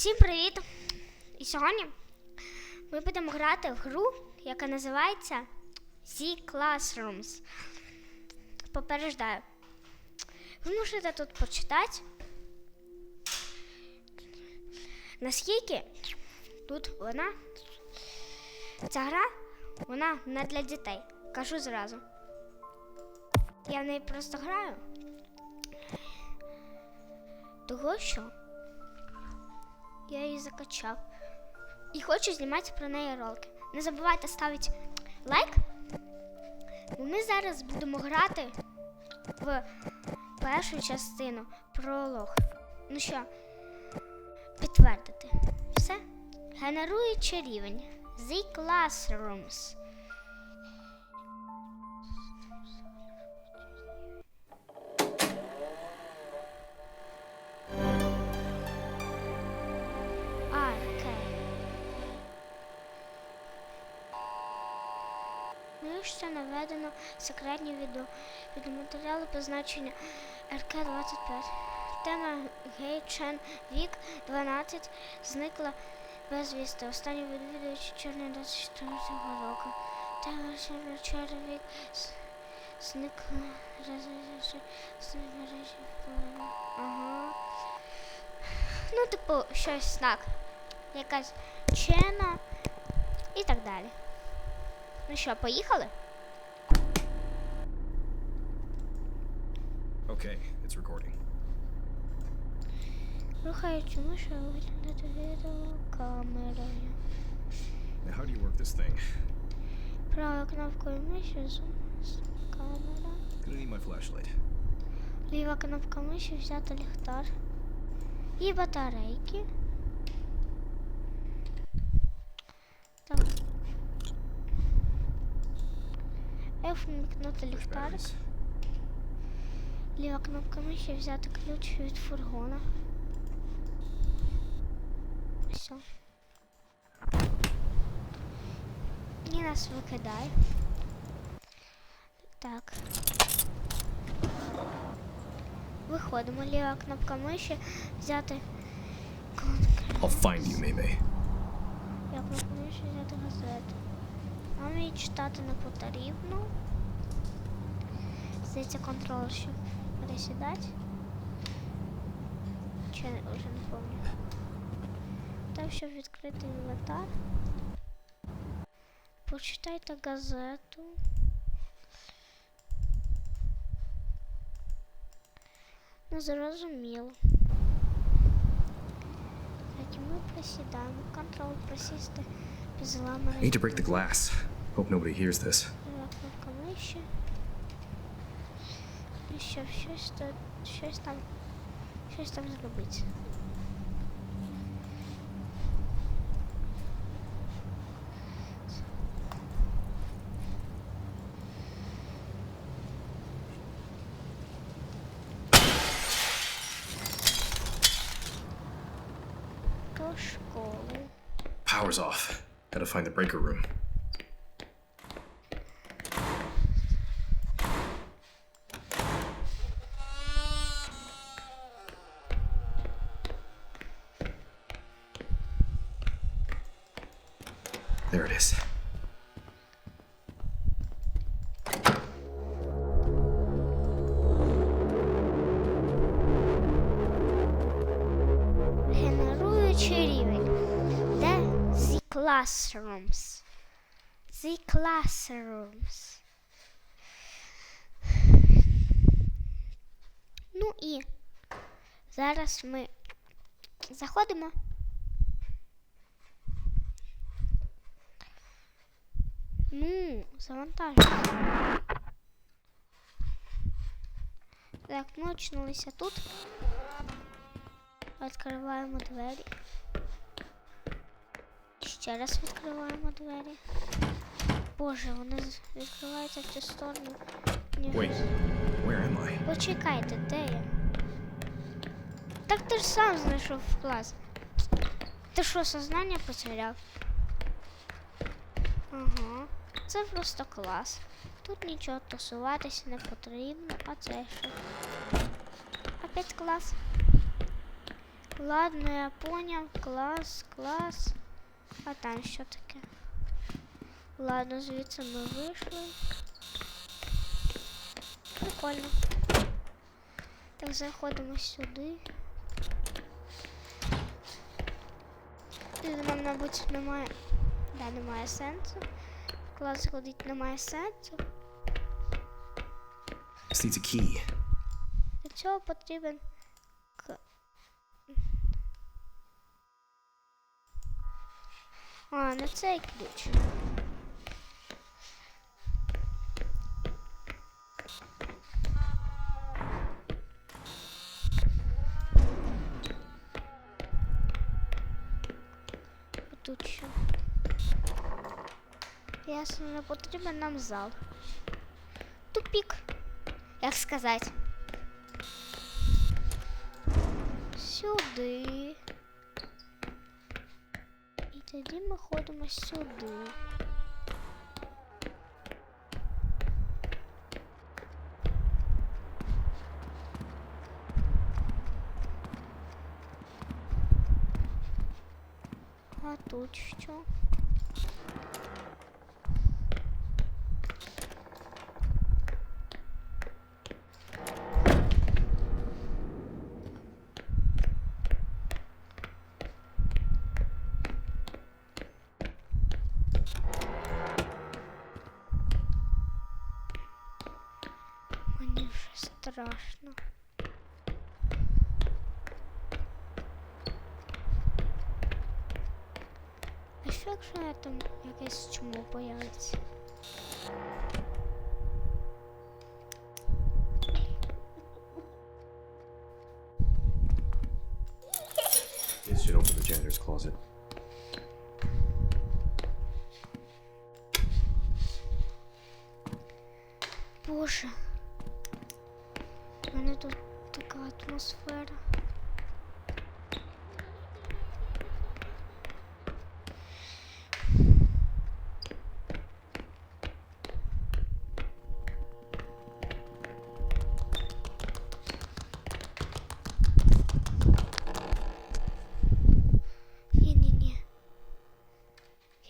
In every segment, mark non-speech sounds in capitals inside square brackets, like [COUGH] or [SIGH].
Всім привіт! І сьогодні ми будемо грати в гру, яка називається The Classrooms. Попереждаю. Ви можете тут почитати. Наскільки тут вона. Ця гра, вона не для дітей. Кажу зразу. Я в неї просто граю. Того що я її закачав. І хочу знімати про неї ролики. Не забувайте ставити лайк. Ми зараз будемо грати в першу частину пролог. Ну що, підтвердити. Все. Генеруючи рівень. The Classrooms. Нижче секретні відео. Відеоматеріали позначення РК-25. Тема Гей Чен Вік 12 зникла безвісти. Останній відвідувач чорний 24 року. Тема Чорний Вік з- зникла мережі. Ага. Ну, типу, щось так. Якась чена і так далі. Ну що, поїхали? Okay, it's recording. Рухаючи мишу виглядати відео камерою. Now, how do you work this thing? Правою кнопкою миші зум з камера. Gonna need my flashlight. Ліва кнопка миші взяти ліхтар. І батарейки. Так. F вмикнути ліхтарик. batteries. Ліва кнопка миші взяти ключ від фургона. Все. І нас викидає. Так. Виходимо. Ліва кнопка миші взяти. I'll find you, Maymay. Я пропоную ще взяти газету. Нам її читати не потрібно. Здається, контроль, щоб пересідати. Чи не- вже не пам'ятаю. Так, щоб відкрити інвентар. Почитайте газету. Не зрозуміло. Так, і ми присідаємо. Контроль присісти без I зламаної need to break the glass. Hope nobody hears this. Ліва кнопка миші. І щоб щось тут, щось там, щось там зробити. До школи. Power's off. Gotta find the breaker room. Classrooms. Ну і зараз ми заходимо. Ну, завантажуємо. Так, ми очнулися тут. Відкриваємо двері. Ще раз відкриваємо двері. Боже, вони відкриваються в цю сторону. Wait, where am I? Почекайте, де я? Так ти ж сам знайшов в клас. Ти що, сознання потеряв? Ага. Це просто клас. Тут нічого тусуватися не потрібно, а це що? Опять клас. Ладно, я поняв. Клас, клас. А там що таке? Ладно, звідси ми вийшли. Прикольно. Так, заходимо сюди. І нам, мабуть, немає. Да, немає сенсу. В клас ходить немає сенсу. Для цього потрібен. А, не цей ключ. Ясно, не потрібен нам зал. Тупік. Як сказати? Сюди. І тоді ми ходимо сюди. А тут що? Страшно. А що якщо я там якесь чмо появиться? Атмосфера. Ні-ні-ні.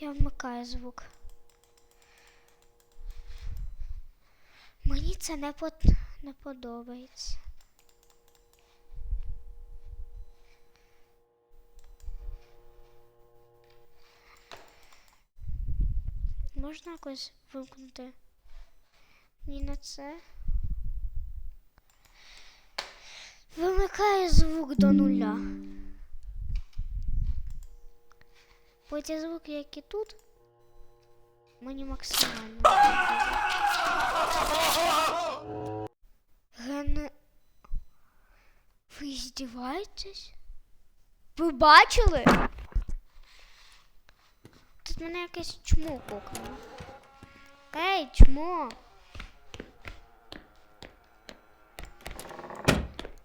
Я вмикаю звук. Мені це не, под... не подобається. Можна якось вимкнути? Ні на це. Вимикаю звук до нуля. Бо ті звуки, які тут, мені максимально. Ген... Ви здіваєтесь? Ви бачили? Мене якесь чмо кокнуло. Ей, чмо!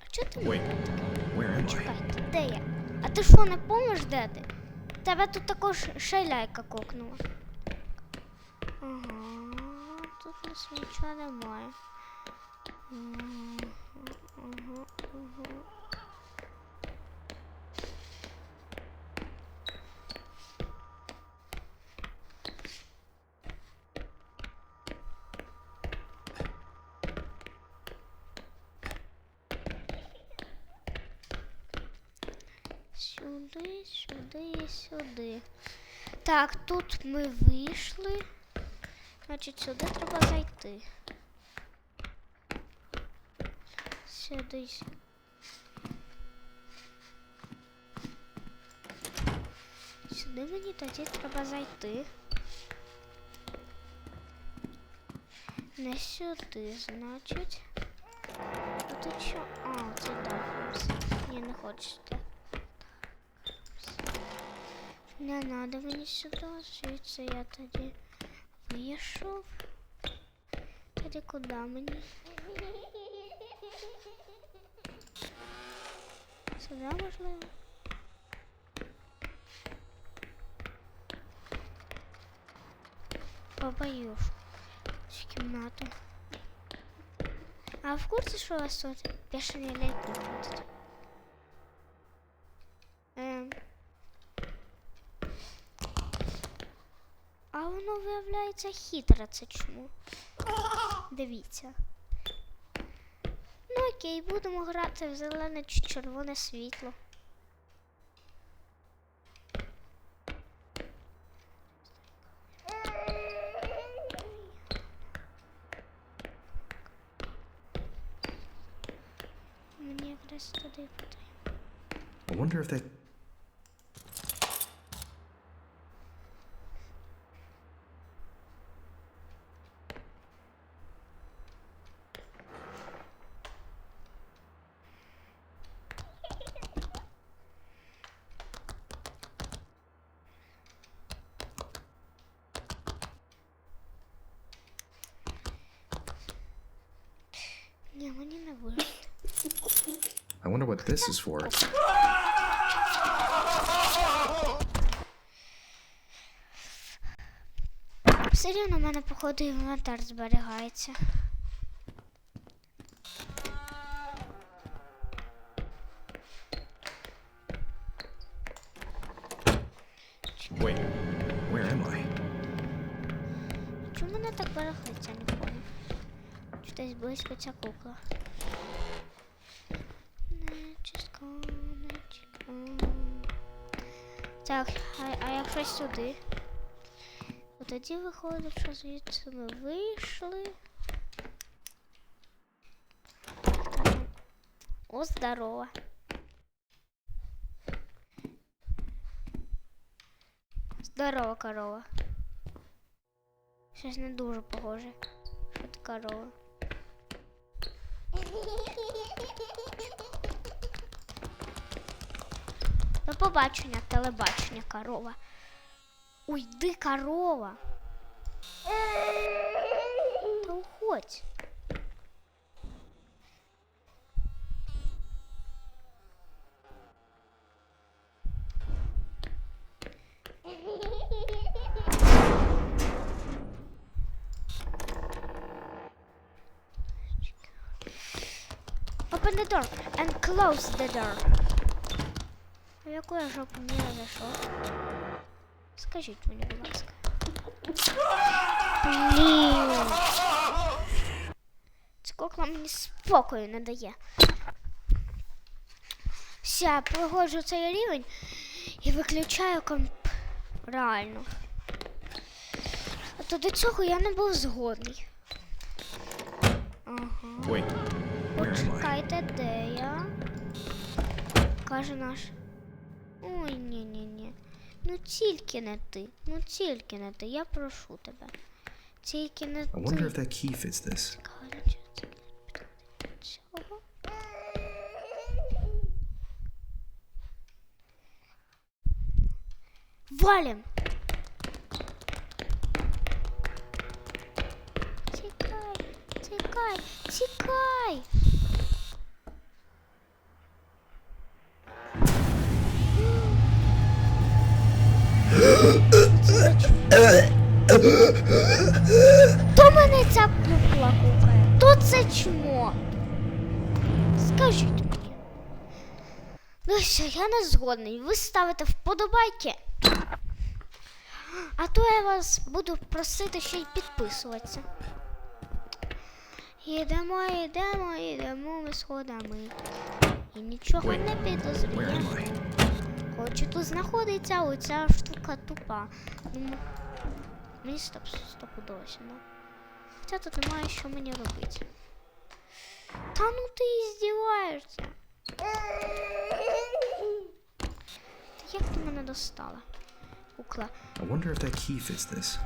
А чого ти where? Чекайте, де я? А ти що, не помниш, де ти? Тебе тут також ще ляйка кокнула. Ага, тут у нас нічого немає. Сюди, сюди і сюди. Так, тут ми вийшли. Значить, сюди треба зайти. Сюди. с- Сюди мені тоді треба зайти. Не сюди, значить. А тут що? А, це Дафнс. Ні, не хочете. Не надо мені сюди, звідси я тоді вийшов. Тоді куди мені? Сюди можливо? Побоюсь цю кімнату. А в курсі, що у вас тут бешені ліки Воно виявляється хитре, це чому. Дивіться. Ну окей, будемо грати в зелене чи червоне світло. Мені якраз туди потрібно. I wonder if that. Ні, мені не вийде. I wonder what this is for. Все рівно в мене, походу, інвентар зберігається. Wait, where am I? Чому мене так барахлиться, не понял? Чи десь близько ця кукла? Так, а, а якщо сюди? Тоді виходить, що звідси ми вийшли. О, здорово. Здорово, корова. Щось не дуже похоже. Що це корова. [LAUGHS] побачення, телебачення, корова. Уй, йди, корова. Та уходь. Open the door and close the door. В яку я жопу не зайшов? Скажіть мені, будь ласка. Блін. Ця кукла мені спокою не дає. Все, я проходжу цей рівень і виключаю комп. Реально. А то до цього я не був згодний. Ага. Почекайте, де я? Каже наш. Ой, ні, ні, ні. Ну тільки не ти. Ну тільки не ти. Я прошу тебе. Тільки не I wonder if ти. that key fits this. Каже, чи це цього? Валим! Тікай, тікай, тікай! То мене ця кукла кукає, то це чмо. Скажіть мені. Ну все, я не згодний. Ви ставите вподобайки. А то я вас буду просити ще й підписуватися. Йдемо, йдемо, йдемо ми сходами. І нічого не am Хоч тут знаходиться оця штука тупа. Ну, мені стоп, стопудово сюди. Хоча тут немає що мені робити. Та ну ти здіваєшся. Як ти мене достала? Кукла. I wonder if that key fits this.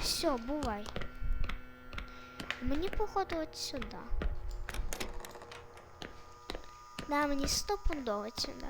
Все, бувай. Мені походу от сюди. Да, мені стопудово сюди.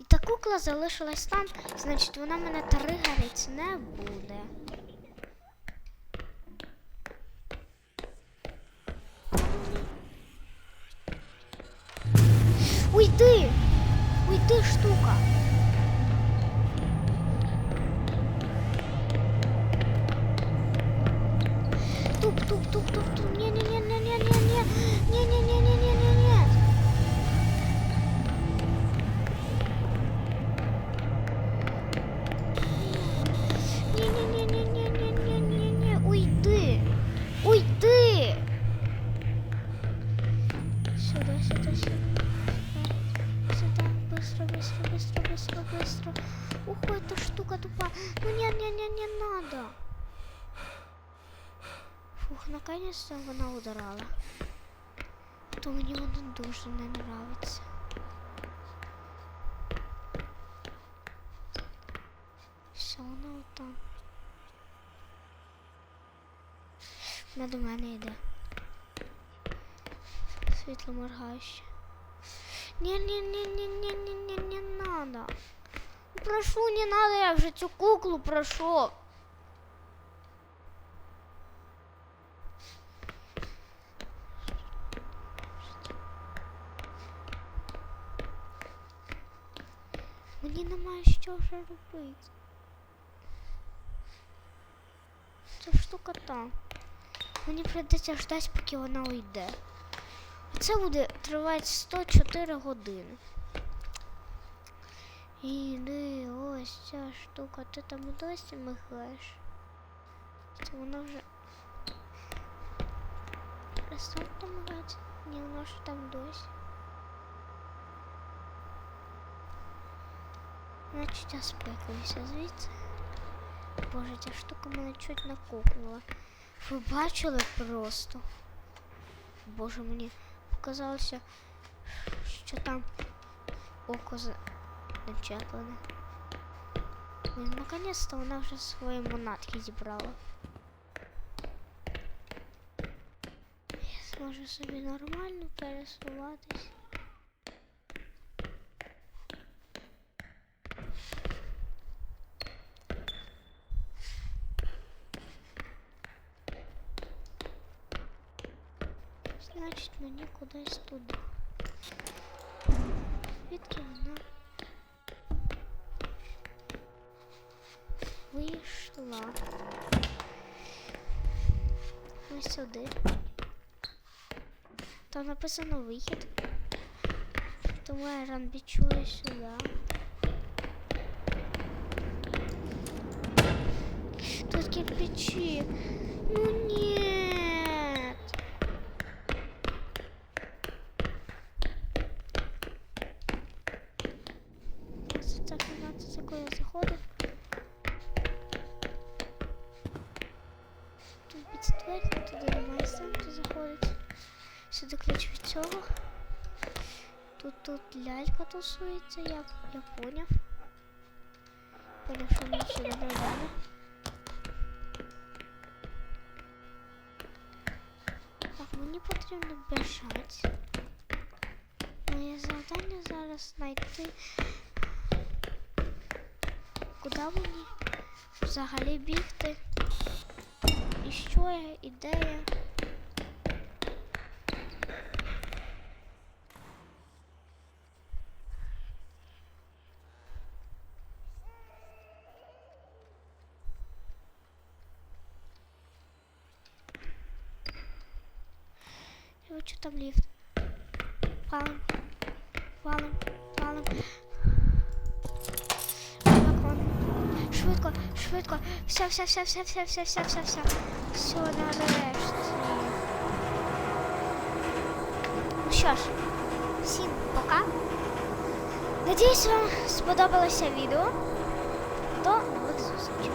І та кукла залишилась там, значить вона мене тригарить не буде. Вона до мене йде. Світло моргаще. Не, не, не, не, не, не, не, не надо. Прошу, не надо, я вже цю куклу прошу. Мені немає що вже робити. Ця штука там. Мені прийдеться ждати, поки вона уйде. Це буде тривати 104 години. Іди, ось ця штука, ти там досі мигаєш. Це вона вже. Перестань там мигати. Ні, вона ж там досі. Значить, я спекаюся звідси. Боже, ця штука мене чуть накопнула. Ви бачили просто? Боже, мені показалося, що там око зачеплене. Блін, наконець-то вона вже свої монатки зібрала. Я зможу собі нормально пересуватись. Значить, мені кудись туди. Звідки вона вийшла? Ось сюди. Там написано вихід. Тому я ранбічую сюди. Тут кирпичи. Ну нет. Сюди ключ від цього. Тут тут лялька тусується, я, я поняв. Поняв, що мені сюди не треба. Так, мені потрібно бежать. Моє завдання зараз знайти. Куди мені взагалі бігти? І що я, і де я? Хочу там ліфт. Валим. Валим. Валим. Швидко, швидко. Все, все, все, все, все, все, все, все, все. Все, нарешті. Ну що ж, всім пока. Надіюсь, вам сподобалося відео. До нових зустрічей.